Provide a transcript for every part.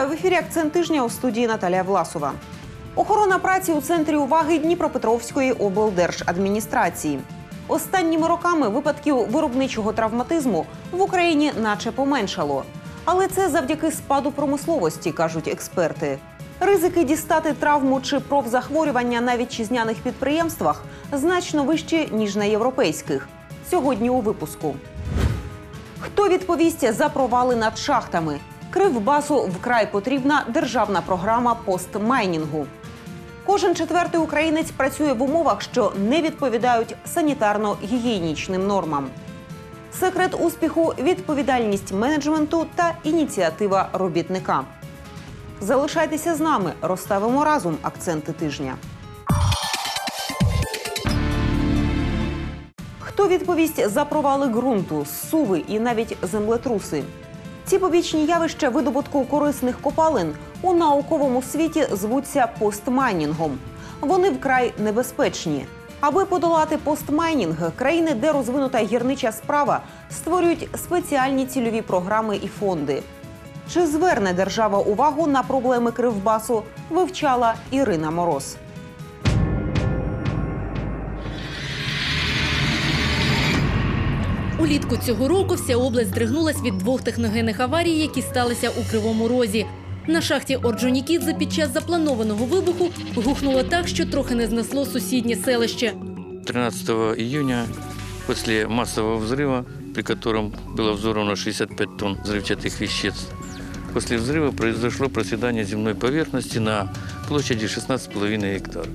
Вітаю в ефірі Акцент тижня у студії Наталія Власова. Охорона праці у центрі уваги Дніпропетровської облдержадміністрації. Останніми роками випадків виробничого травматизму в Україні наче поменшало. Але це завдяки спаду промисловості, кажуть експерти. Ризики дістати травму чи профзахворювання на вітчизняних підприємствах значно вищі, ніж на європейських. Сьогодні у випуску. Хто відповість за провали над шахтами? Кривбасу вкрай потрібна державна програма постмайнінгу. Кожен четвертий українець працює в умовах, що не відповідають санітарно-гігієнічним нормам. Секрет успіху відповідальність менеджменту та ініціатива робітника. Залишайтеся з нами, розставимо разом акценти тижня. Хто відповість за провали ґрунту, суви і навіть землетруси? Ці побічні явища видобутку корисних копалин у науковому світі звуться постмайнінгом. Вони вкрай небезпечні. Аби подолати постмайнінг, країни, де розвинута гірнича справа, створюють спеціальні цільові програми і фонди. Чи зверне держава увагу на проблеми Кривбасу, вивчала Ірина Мороз. Улітку цього року вся область здригнулась від двох техногенних аварій, які сталися у Кривому Розі. На шахті Орджонікідзе під час запланованого вибуху гухнуло так, що трохи не знесло сусіднє селище. 13 июня после массового взрыва, при котором было взорвано 65 тонн взрывчатых веществ, после взрыва произошло проседание земной поверхности на площади 16,5 гектаров.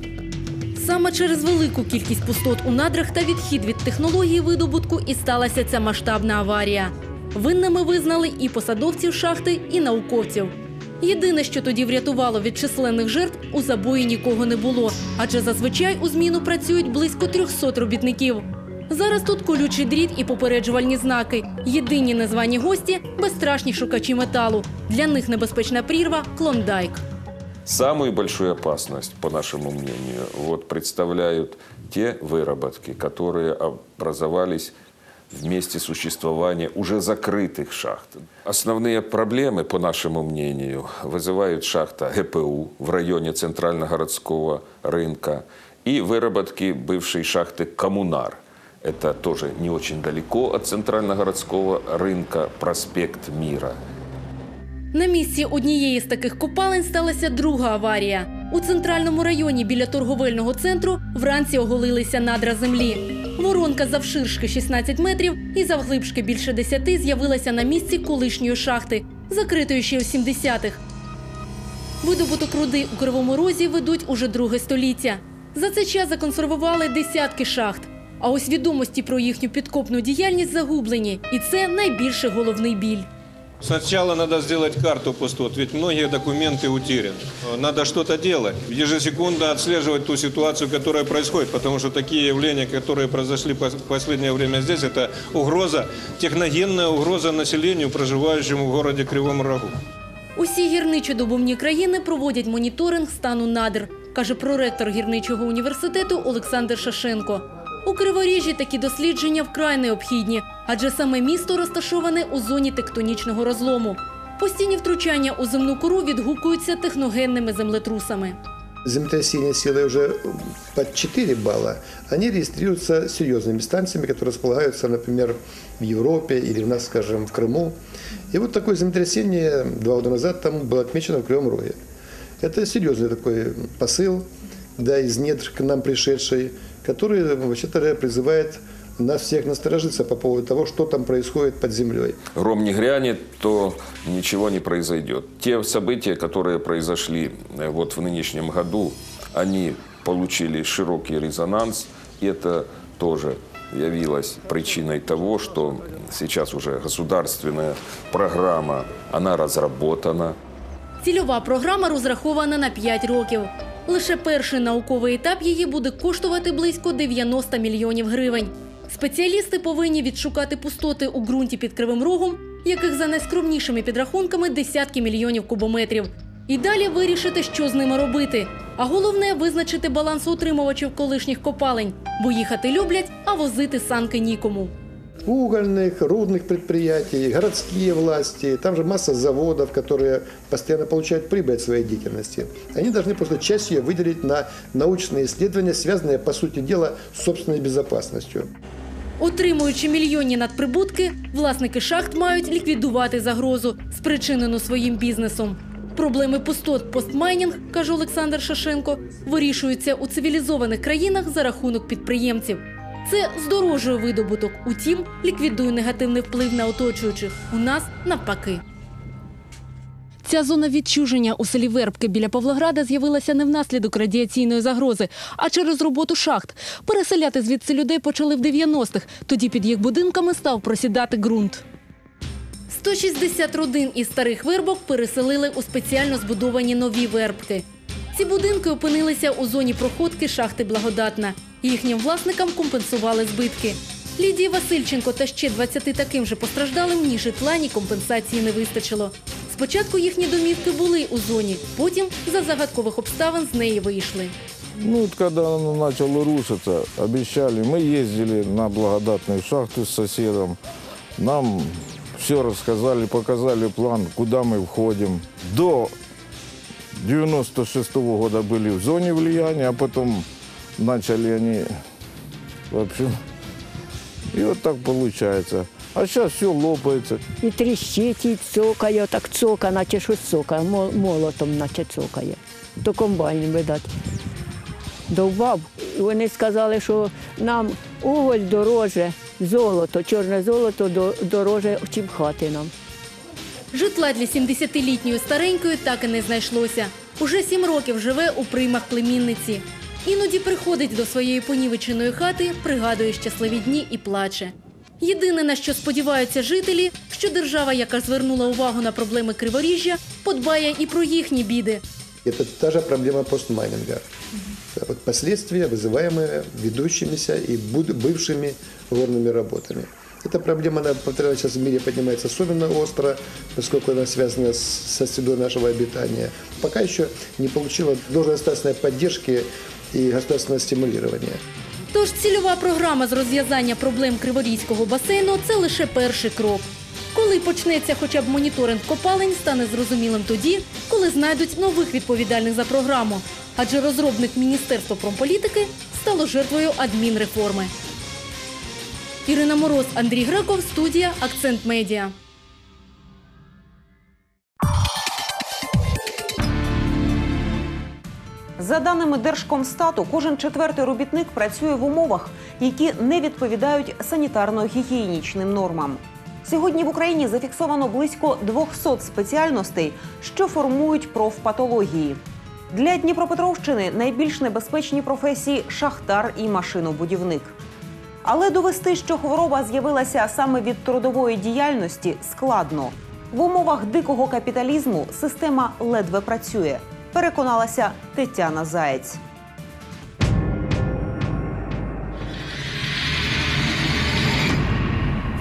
Саме через велику кількість пустот у надрах та відхід від технології видобутку і сталася ця масштабна аварія. Винними визнали і посадовців шахти, і науковців. Єдине, що тоді врятувало від численних жертв, у забої нікого не було, адже зазвичай у зміну працюють близько 300 робітників. Зараз тут колючий дріт і попереджувальні знаки. Єдині незвані гості безстрашні шукачі металу. Для них небезпечна прірва клондайк. Самую большую опасность, по нашему мнению, вот, представляют те выработки, которые образовались в месте существования уже закрытых шахт. Основные проблемы, по нашему мнению, вызывают шахта ГПУ в районе Центральногородского рынка и выработки бывшей шахты «Коммунар». Это тоже не очень далеко от Центральногородского рынка, проспект Мира. На місці однієї з таких копалень сталася друга аварія. У центральному районі біля торговельного центру вранці оголилися надра землі. Воронка завширшки 16 метрів і завглибшки більше 10 з'явилася на місці колишньої шахти, закритої ще у 70-х. Видобуток руди у Кривому Розі ведуть уже друге століття. За цей час законсервували десятки шахт. А ось відомості про їхню підкопну діяльність загублені, і це найбільший головний біль. Сначала надо сделать карту пустот, ведь многие документы утеряны. Надо что-то делать, ежесекундно отслеживать ту ситуацию, которая происходит, потому что такие явления, которые произошли в последнее время здесь, это угроза, техногенная угроза населению, проживающему в городе Кривом Рогу. Усі гірничо-добувні країни проводять моніторинг стану надр, каже проректор гірничого університету Олександр Шашенко. У Криворіжжі такі дослідження вкрай необхідні, адже саме місто розташоване у зоні тектонічного розлому. Постійні втручання у земну кору відгукуються техногенними землетрусами. землетрясения силой уже под 4 балла, они регистрируются серьезными станциями, которые располагаются, например, в Европе или у нас, скажем, в Крыму. И вот такое землетрясение два года назад там было отмечено в Кривом Роге. Это серьезный такой посыл, да, из недр к нам пришедший, который, вообще-то, призывает нас всех насторожиться по поводу того, что там происходит под землей. гром не грянет, то ничего не произойдет. Те события, которые произошли э, вот в нынешнем году, они получили широкий резонанс. И это тоже явилось причиной того, что сейчас уже государственная программа, она разработана. Цільова програма розрахована на 5 років. Лише перший науковий етап її буде коштувати близько 90 мільйонів гривень. Спеціалісти повинні відшукати пустоти у ґрунті під кривим рогом, яких за найскромнішими підрахунками десятки мільйонів кубометрів. І далі вирішити, що з ними робити. А головне визначити балансоутримувачів колишніх копалень, бо їхати люблять, а возити санки нікому. угольных, рудных предприятий, городские власти, там же масса заводов, которые постоянно получают прибыль от своей деятельности. Они должны просто часть ее выделить на научные исследования, связанные, по сути дела, с собственной безопасностью. Отримуючи мільйонні надприбутки, власники шахт мають ліквідувати загрозу, спричинену своїм бізнесом. Проблеми пустот постмайнінг, каже Олександр Шашенко, вирішуються у цивілізованих країнах за рахунок підприємців. Це здорожує видобуток, утім, ліквідує негативний вплив на оточуючих. У нас навпаки. Ця зона відчуження у селі Вербки біля Павлограда з'явилася не внаслідок радіаційної загрози, а через роботу шахт. Переселяти звідси людей почали в 90-х. Тоді під їх будинками став просідати ґрунт. 160 родин із старих вербок переселили у спеціально збудовані нові вербки. Ці будинки опинилися у зоні проходки шахти Благодатна. Їхнім власникам компенсували збитки. Лідії Васильченко та ще 20 таким же постраждалим ні житла, ні компенсації не вистачило. Спочатку їхні домівки були у зоні, потім за загадкових обставин з неї вийшли. Ну, вот когда оно начало рушиться, обещали, мы ездили на благодатную шахту с соседом, нам все рассказали, показали план, куда мы входим. До 96 -го года были в зоне влияния, а потом начали они, в общем, и вот так получается. А сейчас все лопается. І тріщить, і цокає, так цока, наче щось цокає, молотом, наче цокає. До комбайнів, видать. Довбав. Вони сказали, що нам уголь дороже, золото, чорне золото дороже, чим хати нам. Житла для 70-літньої старенької так і не знайшлося. Уже сім років живе у приймах племінниці. Іноді приходить до своєї понівеченої хати, пригадує щасливі дні і плаче. Єдине, на що сподіваються жителі, що держава, яка звернула увагу на проблеми криворіжжя, подбає і про їхні біди. Это та же проблема постмайнинга. Да, Вот последствия, вызываемые ведущимися и буд- бывшими горными работами. Эта проблема, она, повторяю, сейчас в мире поднимается особенно остро, поскольку она связана с, со средой нашего обитания. Пока еще не получила должной государственной поддержки и государственного стимулирования. Тож цільова програма з розв'язання проблем Криворізького басейну це лише перший крок. Коли почнеться хоча б моніторинг копалень, стане зрозумілим тоді, коли знайдуть нових відповідальних за програму. Адже розробник Міністерства промполітики стало жертвою адмінреформи. Ірина Мороз, Андрій Греков, студія Акцент Медіа. За даними Держкомстату, кожен четвертий робітник працює в умовах, які не відповідають санітарно-гігієнічним нормам. Сьогодні в Україні зафіксовано близько 200 спеціальностей, що формують профпатології. Для Дніпропетровщини найбільш небезпечні професії шахтар і машинобудівник. Але довести, що хвороба з'явилася саме від трудової діяльності, складно. В умовах дикого капіталізму система ледве працює. Переконалася Тетяна Заєць.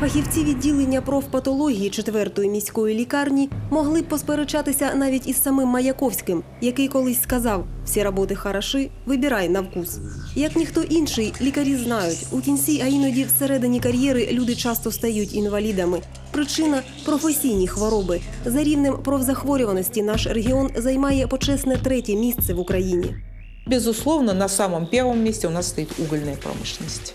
Фахівці відділення профпатології 4-ї міської лікарні могли б посперечатися навіть із самим Маяковським, який колись сказав: всі роботи хороші, вибирай на вкус. Як ніхто інший, лікарі знають, у кінці, а іноді всередині кар'єри люди часто стають інвалідами. Причина професійні хвороби. За рівнем профзахворюваності наш регіон займає почесне третє місце в Україні. Безусловно, на самом первом месте у нас стоит угольная промышленность.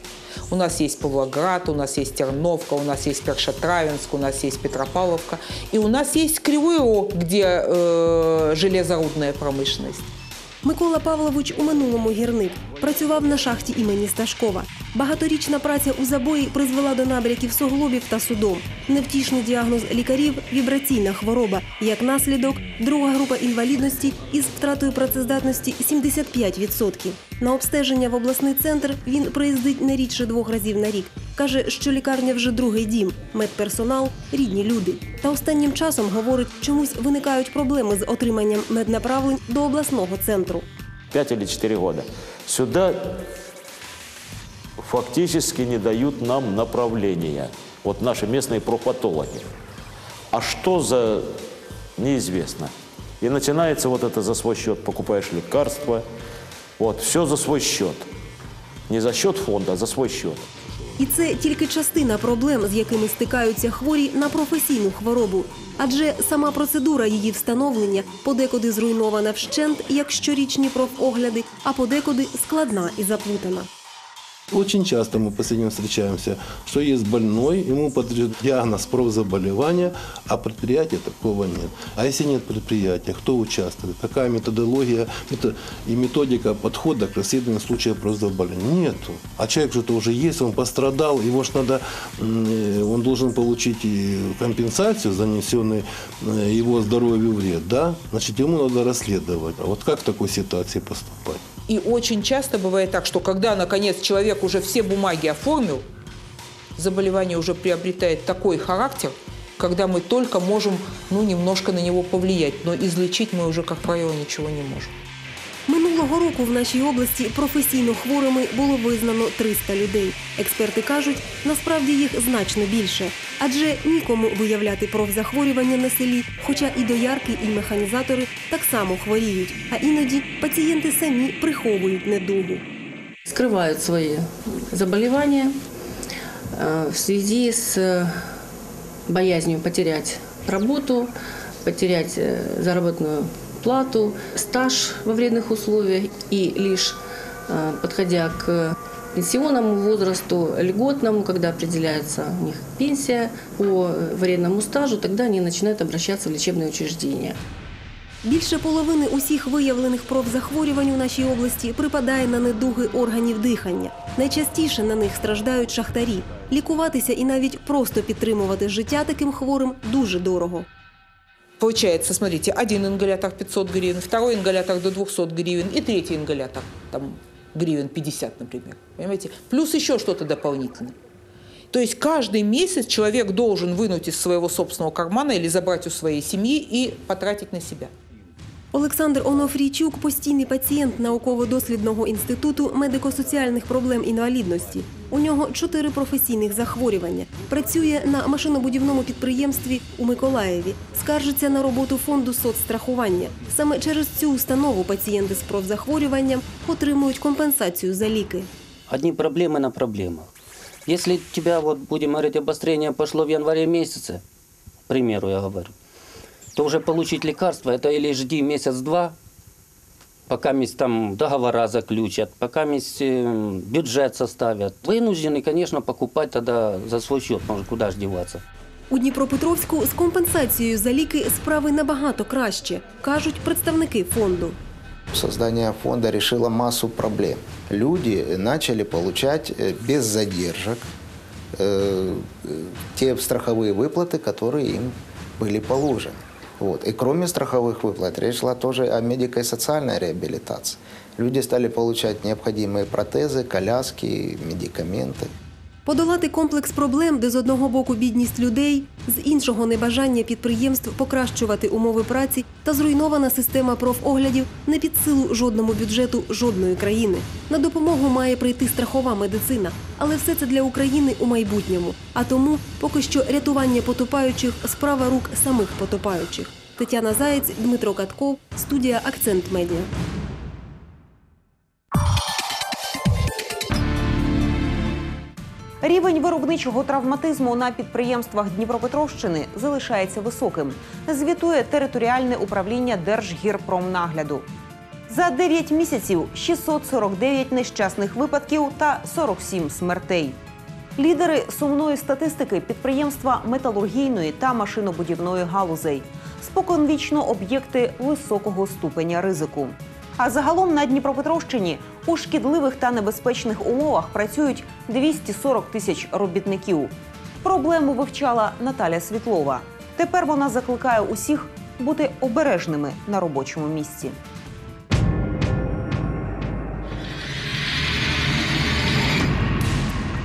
У нас есть Павлоград, у нас есть Терновка, у нас есть Першотравенск, у нас есть Петропавловка. И у нас есть Кривой Рог, где э, железорудная промышленность. Микола Павлович у минулому гірник працював на шахті імені Сташкова. Багаторічна праця у забої призвела до набряків суглобів та судом. Невтішний діагноз лікарів вібраційна хвороба. Як наслідок, друга група інвалідності із втратою працездатності 75%. На обстеження в обласний центр він приїздить не рідше двох разів на рік. Каже, що лікарня вже другий дім, медперсонал рідні люди. Та останнім часом говорить, чомусь виникають проблеми з отриманням меднаправлень до обласного центру. 5 или 4 года. Сюда фактически не дают нам направления. Вот наши местные профпатологи. А что за неизвестно. И начинается вот это за свой счет. Покупаешь лекарства. Вот, все за свой счет. Не за счет фонда, а за свой счет. І це тільки частина проблем, з якими стикаються хворі на професійну хворобу. Адже сама процедура її встановлення подекуди зруйнована вщент, як щорічні профогляди, а подекуди складна і заплутана. Очень часто мы в последнем встречаемся, что есть больной, ему подлежит диагноз профзаболевания, а предприятия такого нет. А если нет предприятия, кто участвует? Какая методология мето- и методика подхода к расследованию случая профзаболевания? Нету. А человек же-то уже есть, он пострадал, его ж надо, он должен получить компенсацию за нанесенный э, его здоровью вред, да? Значит, ему надо расследовать. А вот как в такой ситуации поступать? И очень часто бывает так, что когда, наконец, человек уже все бумаги оформил, заболевание уже приобретает такой характер, когда мы только можем ну, немножко на него повлиять, но излечить мы уже, как правило, ничего не можем. Минулого року в нашій області професійно хворими було визнано 300 людей. Експерти кажуть, насправді їх значно більше, адже нікому виявляти профзахворювання на селі, хоча і доярки, і механізатори так само хворіють. А іноді пацієнти самі приховують недугу. скрывают свои заболевания э, в связи с э, боязнью потерять работу, потерять э, заработную плату, стаж во вредных условиях и лишь э, подходя к пенсионному возрасту, льготному, когда определяется у них пенсия по э, вредному стажу, тогда они начинают обращаться в лечебные учреждения. Більше половини усіх виявлених профзахворювань у нашій області припадає на недуги органів дихання. Найчастіше на них страждають шахтарі. Лікуватися і навіть просто підтримувати життя таким хворим дуже дорого. Получается, смотрите, один ингалятор 500 гривен, второй ингалятор до 200 гривен и третий ингалятор там гривен 50, например. Понимаете? Плюс еще что-то дополнительное. То есть каждый месяц человек должен вынуть из своего собственного кармана или забрать у своей семьи и потратить на себя. Олександр Онофрійчук постійний пацієнт науково-дослідного інституту медико-соціальних проблем інвалідності. У нього чотири професійних захворювання. Працює на машинобудівному підприємстві у Миколаєві. Скаржиться на роботу фонду соцстрахування. Саме через цю установу пацієнти з профзахворюванням отримують компенсацію за ліки. одни проблемы на проблемах. Если у тебя, вот будем говорить, обострение пошло в январе месяце, к примеру я говорю, то уже получить лекарство, это или жди месяц-два, пока месть там договора заключат, пока месть э, бюджет составят. Вынуждены, конечно, покупать тогда за свой счет, может, куда ж деваться. У Дніпропетровську з компенсацією за ліки справи набагато краще, кажуть представники фонду. Создание фонда решило массу проблем. Люди начали получать э, без задержек э, э, те страховые выплаты, которые им были положены. Вот. И кроме страховых выплат, речь шла тоже о медико-социальной реабилитации. Люди стали получать необходимые протезы, коляски, медикаменты. Подолати комплекс проблем, де з одного боку бідність людей, з іншого небажання підприємств покращувати умови праці та зруйнована система профоглядів не під силу жодному бюджету жодної країни. На допомогу має прийти страхова медицина, але все це для України у майбутньому. А тому поки що рятування потопаючих справа рук самих потопаючих. Тетяна Заєць, Дмитро Катков, студія Акцент Медіа. Рівень виробничого травматизму на підприємствах Дніпропетровщини залишається високим, звітує територіальне управління Держгірпромнагляду. За 9 місяців 649 нещасних випадків та 47 смертей. Лідери сумної статистики підприємства металургійної та машинобудівної галузей. Споконвічно об'єкти високого ступеня ризику. А загалом на Дніпропетровщині у шкідливих та небезпечних умовах працюють 240 тисяч робітників. Проблему вивчала Наталя Світлова. Тепер вона закликає усіх бути обережними на робочому місці.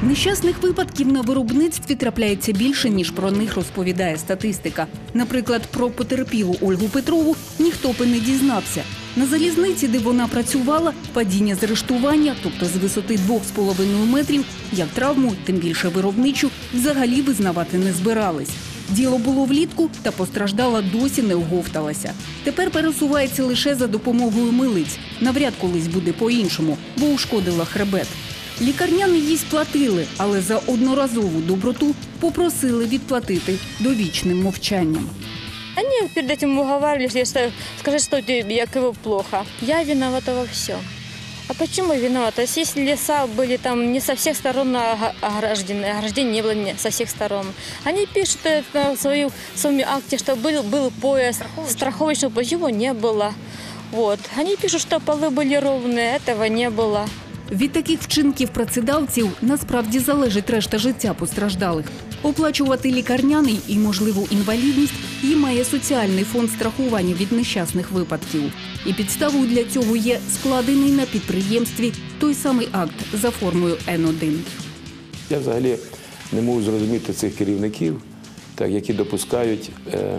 Нещасних випадків на виробництві трапляється більше, ніж про них розповідає статистика. Наприклад, про потерпілу Ольгу Петрову ніхто би не дізнався. На залізниці, де вона працювала, падіння з арештування, тобто з висоти 2,5 метрів, як травму, тим більше виробничу, взагалі визнавати не збирались. Діло було влітку, та постраждала досі не оговталася. Тепер пересувається лише за допомогою милиць. Навряд колись буде по-іншому, бо ушкодила хребет. Лікарняний їй сплатили, але за одноразову доброту попросили відплатити довічним мовчанням. Они перед этим уговаривались, если скажи, что тебе якобы плохо. Я виновата во всем. А почему виновата? Если леса были там не со всех сторон ого- ограждены, ограждений не было не со всех сторон. Они пишут это в, свою, в своем акте, что был, был пояс страховочного, его не было. Вот. Они пишут, что полы были ровные, этого не было. Від таких вчинків працедавців насправді залежить решта життя постраждалих. Оплачувати лікарняний і можливу інвалідність їм має соціальний фонд страхування від нещасних випадків. І підставою для цього є складений на підприємстві той самий акт за формою Н1. Я взагалі не можу зрозуміти цих керівників, так, які допускають е,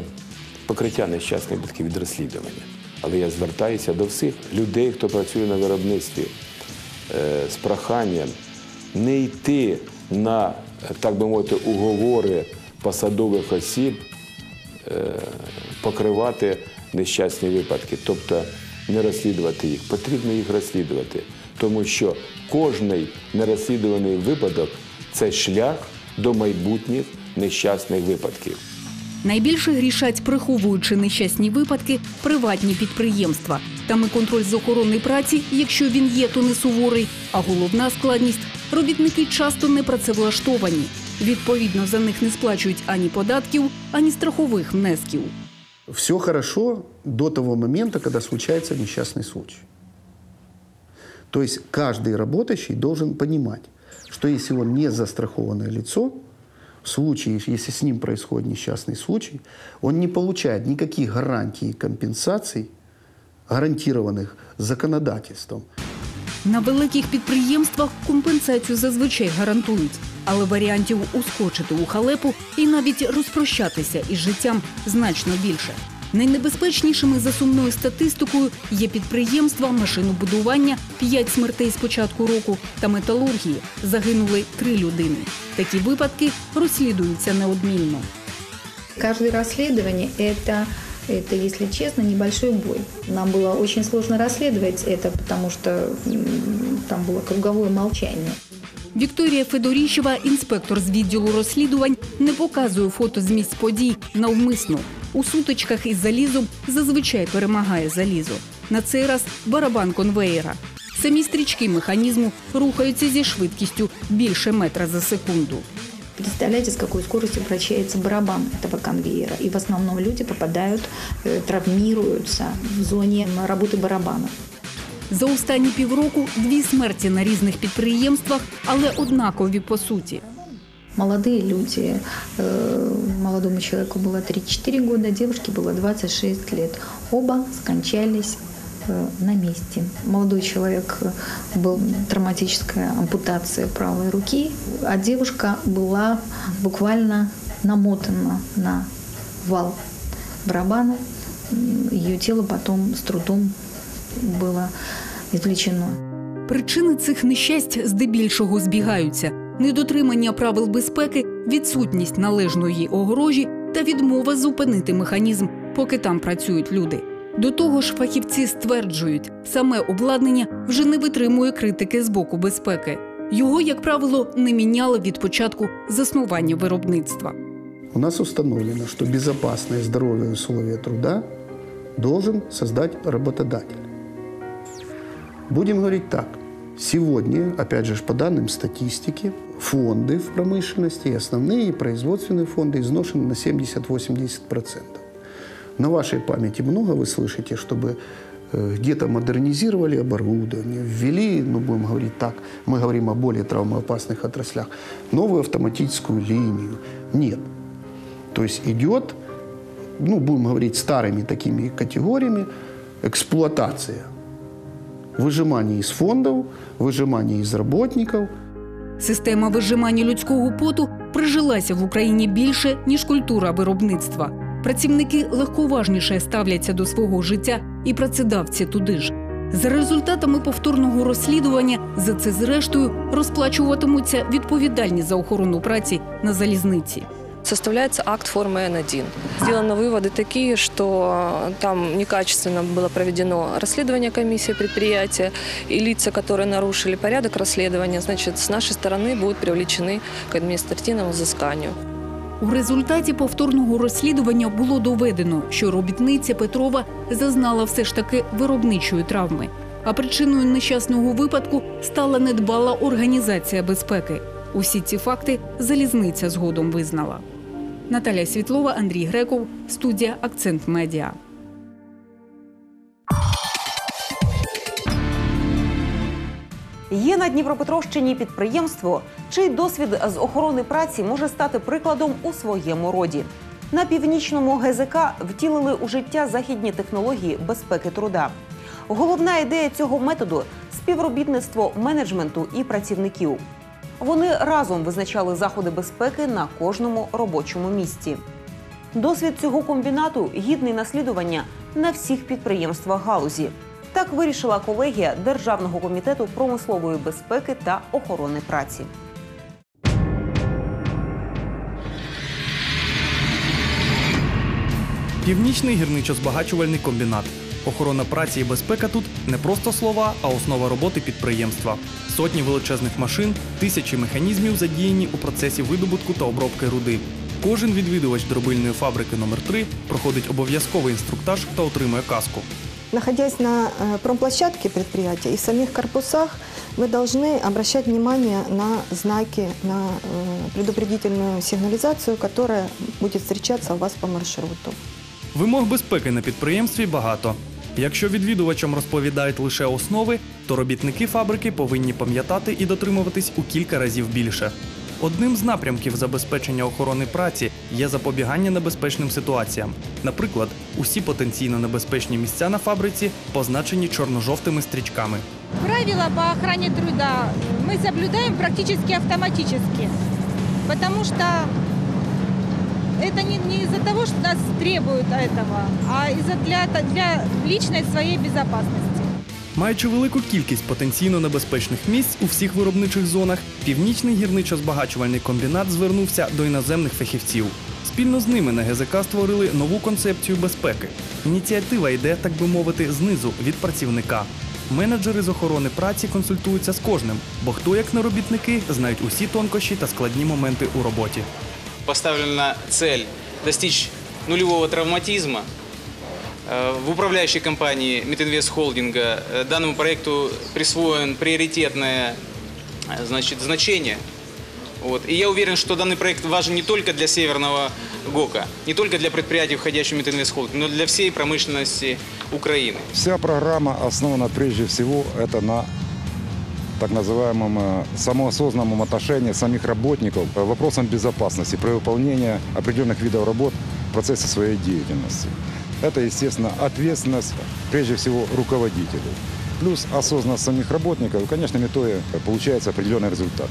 покриття нещасних випадків від розслідування. Але я звертаюся до всіх людей, хто працює на виробництві е, з проханням не йти на, так би мовити, уговори посадових осіб, е, покривати нещасні випадки, тобто не розслідувати їх. Потрібно їх розслідувати, тому що кожний нерозслідуваний випадок це шлях до майбутніх нещасних випадків. Найбільше грішать, приховуючи нещасні випадки, приватні підприємства. Там і контроль з охорони праці, якщо він є, то не суворий. А головна складність робітники часто не працевлаштовані. Відповідно, за них не сплачують ані податків, ані страхових внесків. Все хорошо до того момента, когда случается несчастный случай. То есть каждый работающий должен понимать, что если он не застрахованное лицо, в случае, если с ним происходит несчастный случай, он не получает никаких гарантий и компенсаций, гарантированных законодательством. На великих підприємствах компенсацію зазвичай гарантують, але варіантів ускочити у халепу і навіть розпрощатися із життям значно більше. Найнебезпечнішими за сумною статистикою є підприємства машинобудування, 5 смертей з початку року та металургії. Загинули три людини. Такі випадки розслідуються неодмінно. Каждое расследование это, это, если честно, небольшой бой. Нам было очень сложно расследовать это, потому что м, там было круговое молчание. Вікторія Федоріщева, інспектор з відділу розслідувань, не показує фото з місць подій навмисно. У сутичках із залізом зазвичай перемагає залізо. На цей раз барабан конвеєра. Самі стрічки механізму рухаються зі швидкістю більше метра за секунду. Представляете, с какой скоростью вращается барабан этого конвейера. И в основном люди попадают, э, травмируются в зоне работы барабана. За останні півроку дві смерті на різних підприємствах, але однакові по суті. Молодые люди, э, молодому человеку было 34 года, девушке было 26 лет. Оба скончались э, на месте. Молодой человек э, был травматическая ампутация правой руки, а девушка была буквально намотана на вал барабана. М, Ее тело потом с трудом было извлечено. Причини цих нещасть здебільшого збігаються: недотримання правил безпеки, відсутність належної огорожі та відмова зупинити механізм, поки там працюють люди. До того ж, фахівці стверджують, саме обладнання вже не витримує критики з боку безпеки. Його, як правило, не міняли від початку заснування виробництва. У нас установлено, что безопасное здоровье и условия труда должен создать работодатель. Будем говорить так. Сегодня, опять же, по данным статистики, фонды в промышленности, и основные производственные фонды изношены на 70-80%. На вашей памяти много вы слышите, чтобы э, где-то модернизировали оборудование, ввели, ну, будем говорить так, мы говорим о более травмоопасных отраслях, новую автоматическую линию. Нет. То есть идет, ну, будем говорить старыми такими категориями, эксплуатация. Выжимание из фондов, выжимание из работников. Система вижимання людського поту прижилася в Україні більше, ніж культура виробництва. Працівники легковажніше ставляться до свого життя і працедавці туди ж. За результатами повторного розслідування за це зрештою розплачуватимуться відповідальні за охорону праці на залізниці. составляется акт формы Н1. Сделаны выводы такие, что там некачественно было проведено расследование комиссии предприятия, и лица, которые нарушили порядок расследования, значит, с нашей стороны будут привлечены к административному взысканию. У результаті повторного розслідування було доведено, що робітниця Петрова зазнала все ж таки виробничої травми. А причиною нещасного випадку стала недбала організація безпеки. Усі ці факти залізниця згодом визнала. Наталя Світлова, Андрій Греков, студія Акцент Медіа. Є на Дніпропетровщині підприємство, чий досвід з охорони праці може стати прикладом у своєму роді. На північному ГЗК втілили у життя західні технології безпеки труда. Головна ідея цього методу співробітництво менеджменту і працівників. Вони разом визначали заходи безпеки на кожному робочому місці. Досвід цього комбінату гідний наслідування на всіх підприємствах галузі. Так вирішила колегія Державного комітету промислової безпеки та охорони праці. Північний гірничо-збагачувальний комбінат. Охорона праці і безпека тут не просто слова, а основа роботи підприємства. Сотні величезних машин, тисячі механізмів задіяні у процесі видобутку та обробки руди. Кожен відвідувач дробильної фабрики номер 3 проходить обов'язковий інструктаж та отримує каску. Находясь на э, промплощадке предприятия и в самих корпусах, вы должны обращать внимание на знаки, на э, предупредительную сигнализацию, которая будет встречаться у вас по маршруту. Вимог безпеки на підприємстві багато. Якщо відвідувачам розповідають лише основи, то робітники фабрики повинні пам'ятати і дотримуватись у кілька разів більше. Одним з напрямків забезпечення охорони праці є запобігання небезпечним ситуаціям. Наприклад, усі потенційно небезпечні місця на фабриці позначені чорно-жовтими стрічками. Правила по охране труда мы соблюдаем практически автоматически, потому что это не, не из-за того, что нас требуют этого, а из-за для, для личной своей безопасности. Маючи велику кількість потенційно небезпечних місць у всіх виробничих зонах, північний гірничо-збагачувальний комбінат звернувся до іноземних фахівців. Спільно з ними на ГЗК створили нову концепцію безпеки. Ініціатива йде, так би мовити, знизу від працівника. Менеджери з охорони праці консультуються з кожним, бо хто як не робітники знають усі тонкощі та складні моменти у роботі. Поставлена цель достичь нулевого травматизма. Э, В управляющей компании Митинвест Холдинга э, данному проекту присвоен приоритетное э, значит, значение. Вот. И я уверен, что данный проект важен не только для Северного ГОКа, не только для предприятий, входящих в Митинвест Холдинг, но для всей промышленности Украины. Вся программа основана прежде всего это на так называемом самоосознанном отношении самих работников к вопросам безопасности при выполнении определенных видов работ в процессе своей деятельности. Это, естественно, ответственность прежде всего руководителей. Плюс осознанность самих работников, и, конечно, метое получается определенный результат.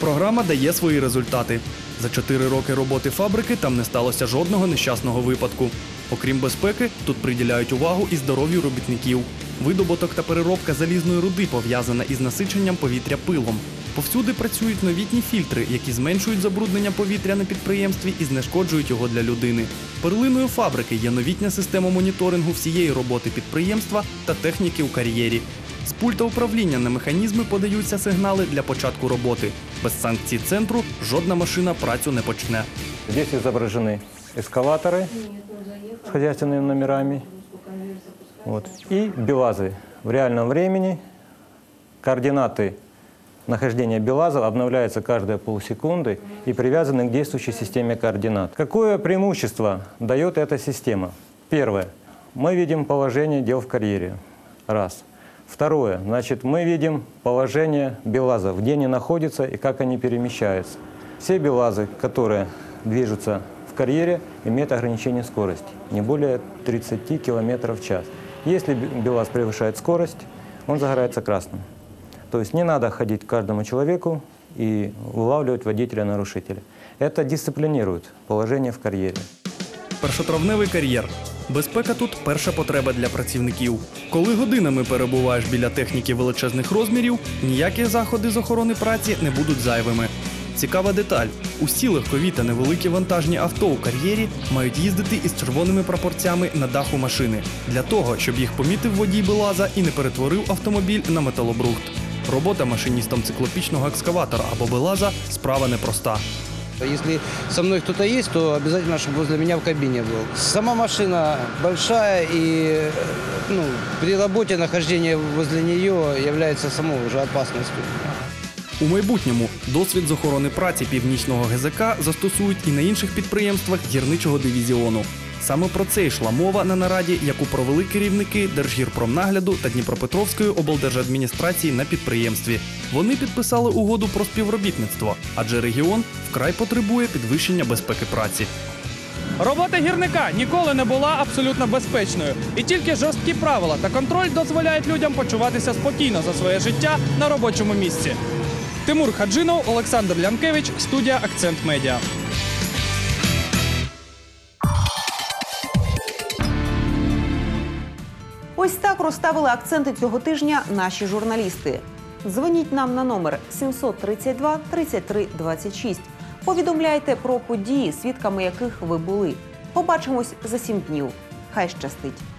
Програма дає свої результати. За чотири роки роботи фабрики там не сталося жодного нещасного випадку. Окрім безпеки, тут приділяють увагу і здоров'ю робітників. Видобуток та переробка залізної руди пов'язана із насиченням повітря пилом. Повсюди працюють новітні фільтри, які зменшують забруднення повітря на підприємстві і знешкоджують його для людини. Перлиною фабрики є новітня система моніторингу всієї роботи підприємства та техніки у кар'єрі. З пульта управління на механізми подаються сигнали для початку роботи. Без санкцій центру жодна машина працю не почне. Здесь изображены эскалаторы с хозяйственными номерами вот, и БелАЗы. В реальном времени координаты нахождения БелАЗа обновляются каждые полсекунды и привязаны к действующей системе координат. Какое преимущество дает эта система? Первое. Мы видим положение дел в карьере. Раз. Второе. Значит, мы видим положение БелАЗов, где они находятся и как они перемещаются. Все БелАЗы, которые движутся в карьере, имеют ограничение скорости, не более 30 км в час. Если БелАЗ превышает скорость, он загорается красным. То есть не надо ходить к каждому человеку и вылавливать водителя-нарушителя. Это дисциплинирует положение в карьере. Першотравневий кар'єр. Безпека тут перша потреба для працівників. Коли годинами перебуваєш біля техніки величезних розмірів, ніякі заходи з охорони праці не будуть зайвими. Цікава деталь: усі легкові та невеликі вантажні авто у кар'єрі мають їздити із червоними прапорцями на даху машини для того, щоб їх помітив водій Белаза і не перетворив автомобіль на металобрухт. Робота машиністом циклопічного екскаватора або Белаза справа непроста. Если со мной кто-то есть, то обязательно, чтобы возле меня в кабине был. Сама машина большая, и ну, при работе нахождение возле нее является самой уже опасностью. У майбутньому досвід з охорони праці північного ГЗК застосують і на інших підприємствах гірничого дивізіону. Саме про це йшла мова на нараді, яку провели керівники Держгірпромнагляду та Дніпропетровської облдержадміністрації на підприємстві. Вони підписали угоду про співробітництво, адже регіон вкрай потребує підвищення безпеки праці. Робота гірника ніколи не була абсолютно безпечною, і тільки жорсткі правила та контроль дозволяють людям почуватися спокійно за своє життя на робочому місці. Тимур Хаджинов, Олександр Лянкевич, студія Акцент Медіа. Розставили акценти цього тижня наші журналісти. Дзвоніть нам на номер 732 33 26. Повідомляйте про події, свідками яких ви були. Побачимось за сім днів. Хай щастить!